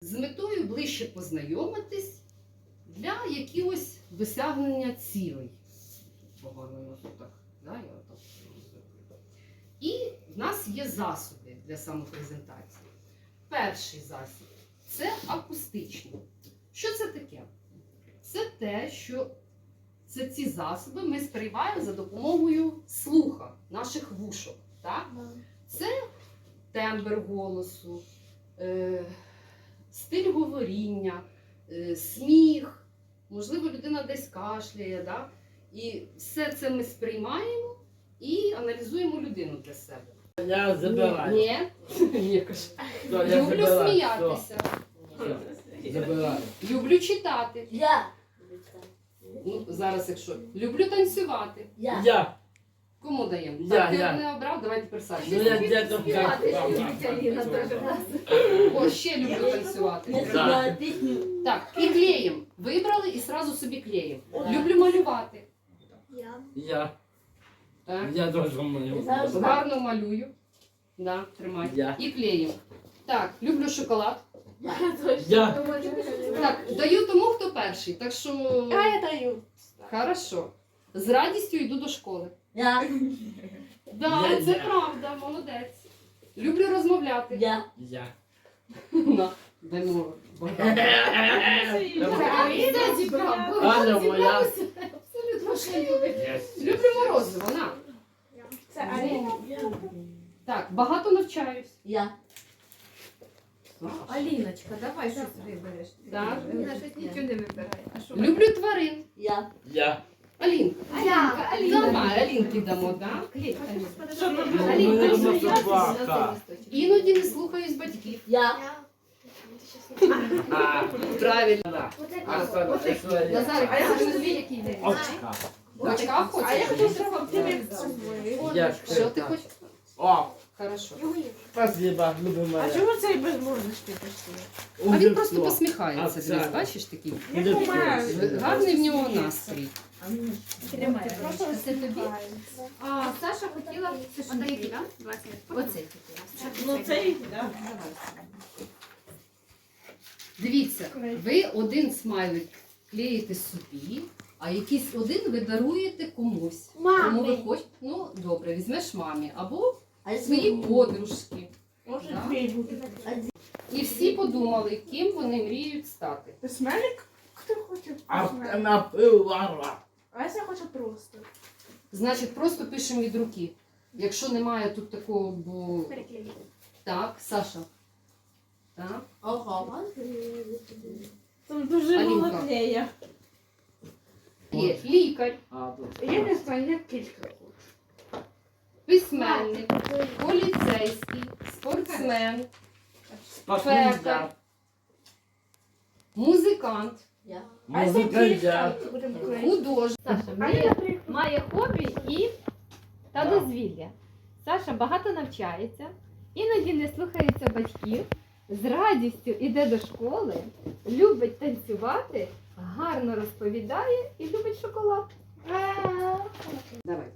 з метою ближче познайомитись для якогось досягнення цілей. Погано да. І в нас є засоби для самопрезентації. Перший засіб це акустичний. Що це таке? Це те, що це ці засоби ми сприймаємо за допомогою слуха, наших вушок. Так? Це тембр голосу, е, стиль говоріння, е, сміх, можливо, людина десь кашляє. Да? І все це ми сприймаємо і аналізуємо людину для себе. Я забираю. Ні, ні. Все, я Люблю забираю. сміятися, Все, забираю. люблю читати. Я. Ну, зараз, якщо люблю танцювати. Я. Я. Кому даємо? Я, так, ти я. мене обрав, давай тепер Саші. Ну я дядом Співати как. любить Аліна теж в нас. О, ще люблю танцювати. Я. Так, і клеєм. Вибрали і сразу собі клеєм. Люблю малювати. Я. Я. Так. Я тоже мою. Зараз. Гарно малюю. Да, тримай. Я. І клеєм. Так, люблю шоколад. Я. Так, даю тому, хто перший. Так що. А я даю. Хорошо. З радістю йду до школи. Я. Да, Я- це я. правда, молодець. Люблю розмовляти. Я. Я. На, дай мову. Аня моя. Люблю морозиво, на. Це Аліна. Так, багато навчаюсь. Я. Аліночка, давай щось вибереш. Так. Аліна щось нічого не вибирає. А що? Люблю тварин. Я. Я. Алінка. Алінка, Аліна. Давай, Алінки дамо, да? Я собака. Іноді не слухаюсь батьків. Я. А, Правильно. а, що це? Назарик, А я хочу ти собі який день. Очка. Очка А я хочу зробити. Я Що ти хочеш? О, Хорошо. спасибо, любимая. А чому цей без пішли? А він просто посміхається. А Дивись, бачиш такий? Я. Гарний в нього настрій. Тримай. Це тобі? А Саша хотіла так? Оцей хотіла. Ну цей, так. Дивіться, ви один смайлик клеїте собі, а якийсь один ви даруєте комусь. Кому ви хочете. Ну, добре, візьмеш мамі або А я своїй подружки. Може Да. дві бути. І всі подумали, ким вони мріють стати. Письменник? Хто хоче А письменник? А я хочу просто. Значить, просто пишемо від руки. Якщо немає тут такого, бо так, Саша. Так. Ого. Там дуже Алінка. мало клея. Є лікар, А, тут. Я не знаю, як кілька. Письменник, поліцейський, спортсмен, Спасибо. музикант, художник. Саша має, має хобі і та. дозвілля. Саша багато навчається, іноді не слухається батьків, з радістю йде до школи, любить танцювати, гарно розповідає і любить шоколад. Давай.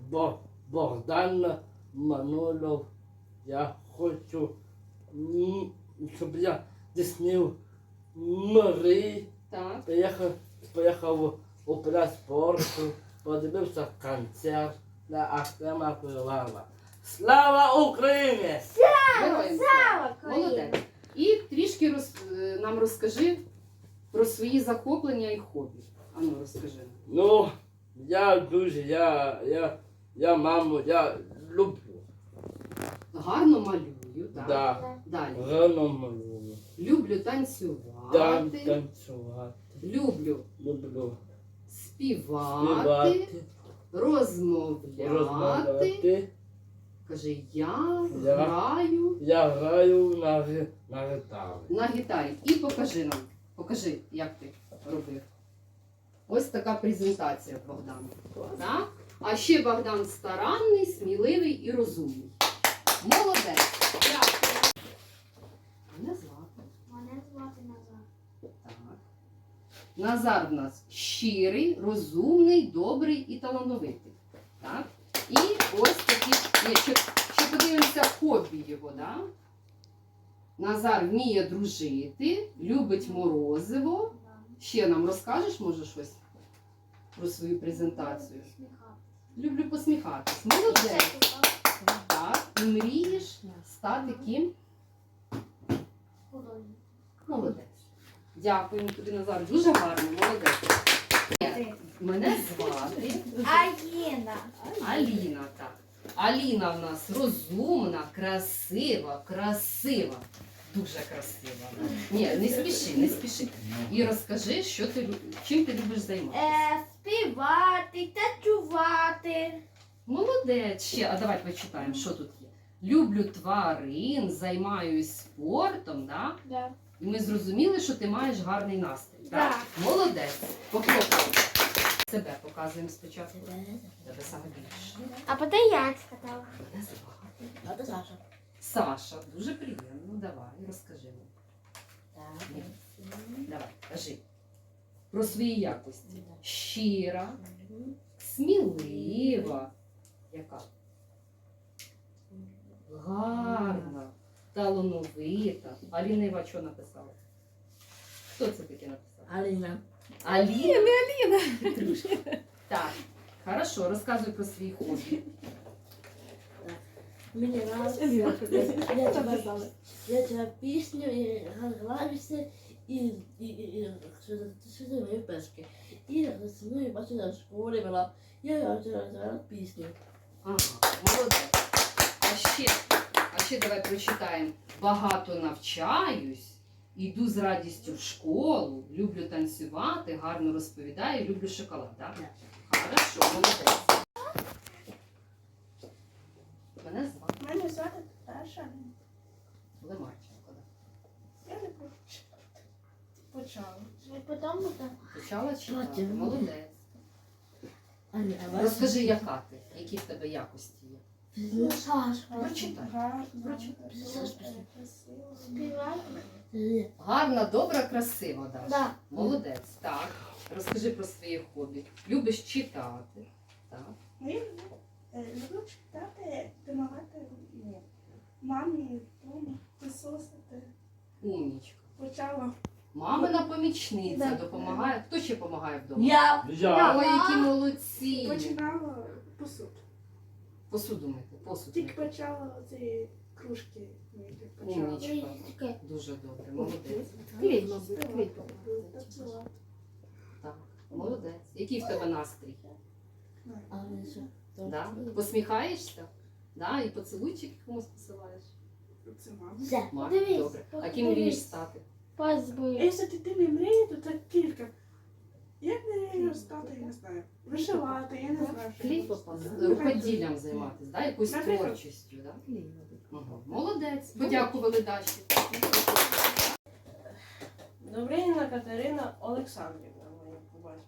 Бо Богдан Манулов. Я хочу, м, щоб я здійснив мрій. Так. Поїхав, поїхав у пляс спорту, подивився концерт на Ахтема Пилава. Слава Україні! Героям слава. Молодець. І трішки роз, е, нам розкажи про свої захоплення і хобі. Ану, розкажи. Ну, я дуже, я, я, я маму, я люблю. Гарно малюю, так. Да. Далі. Рано малюю. Люблю Да, танцювати. танцювати. Люблю Люблю співати, співати, розмовляти. розмовляти. Каже, я, Я. граю Я граю на, ги- на гітарі. на гітарі. І покажи нам. Покажи, як ти робив. Ось така презентація Богдана. Так? А ще Богдан старанний, сміливий і розумний. Молодець. Дякую. Мене звати. Мене звати Назар. Так. Назар в нас щирий, розумний, добрий і талановитий. Так? І ось такі. Ні, ще, ще подивимося хобі його, да? Назар вміє дружити, любить морозиво. Ще нам розкажеш, може, щось про свою презентацію? Люблю посміхатись. Молодець. Так, і мрієш стати ким? Молодець. Дякуємо тобі, Назар. Дуже гарно, молодець. Мене звати Аліна. Аліна. Так. Аліна в нас розумна, красива, красива. Дуже красива. Ні, не спіши, не спіши. І розкажи, що ти чим ти любиш займатися. Е, співати, танцювати. Молодець. Ще, а давай почитаємо, що тут є. Люблю тварин, займаюсь спортом, да? Да. І ми зрозуміли, що ти маєш гарний настрій. Так? Так. Молодець. Похлопаємо. Себе показуємо спочатку. Тебе саме більше. А потім я сказала. Мене звати. А то Саша. Саша, дуже приємно. Ну, Давай, розкажи нам. Ні. Давай, кажи. Про свої якості. Щира, смілива. Яка? Гарна, талановита. Аліна Іва що написала? Хто це таке написав? Аліна. Аліна? Аліна. Так, хорошо, розказуй про свій хобі. Мені нравится. Я тебе я тебе пісню і граюся і, і, і, і що мої пески. І зі мною бачу на школі була. Я граю пісню. Ага, молодець. А ще, а ще давай прочитаємо. Багато навчаюсь, йду з радістю в школу, люблю танцювати, гарно розповідаю, люблю шоколад. Так? Хорошо, молодець. Мене Таша. Лемарченко. да. Я не почала. Потім там. Почала читати. Молодець. Розкажи, яка ти? Які в тебе якості є? Ну, Саша. Прочитай. Прочитай. Співати? Гарна, добра, красива, Даша. Да. Молодець. Так. Розкажи про своє хобі. Любиш читати. Так. Ну, я люблю, е, читати, допомагати ні, мамі, дому, писосити. Умнічка. Почала. Мамина помічниця Да. допомагає. Хто ще допомагає вдома? Я. Я. Ой, які молодці. Починала посуд. Посуду мити, посуд Тільки мити. почала ці кружки мити. Почала. Умнічка. Дуже добре, молодець. Клей. Співати, танцювати. Так, молодець. Який в тебе настрій? Да? Посміхаєшся? Да? І поцілуйчик комусь посилаєш? Це мама. Все. Мамі, добре. А ким мрієш стати? Якщо дитини мріє, то це кілька. Як мрію стати, я не знаю. Вишивати, я не знаю. що. Клей попав. Рукоділлям займатися, да? якоюсь Наприклад. творчістю. Да? Ага. Молодець. Подякували Даші. Добриніна Катерина Олександрівна, моя батькові.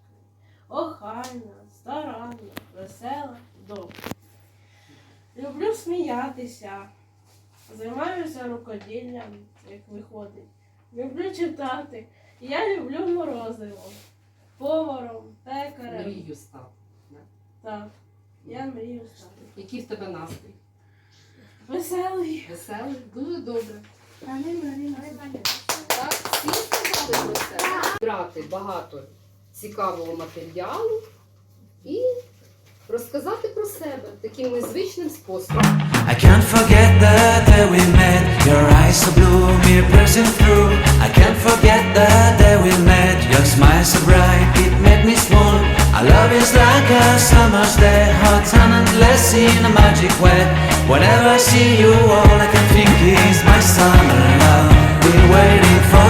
Охайна, старанна, весела, добра. Люблю сміятися, займаюся рукоділлям, як виходить. Люблю читати. Я люблю морозиво. Поваром, пекарем. Мрію став. Так, я мрію стати. Який в тебе настрій? Веселий. Веселий? Дуже добре. А. Так, всі сказали про це. Брати багато цікавого матеріалу і розказати про себе таким незвичним способом. I can't forget the day we met. Your eyes so blue, me piercing through. I can't forget the day we met. Your smile so bright, it made me swoon. Our love is like a summer's day, hot and endless in a magic way. Whenever I see you, all I can think is my summer love. Been waiting for.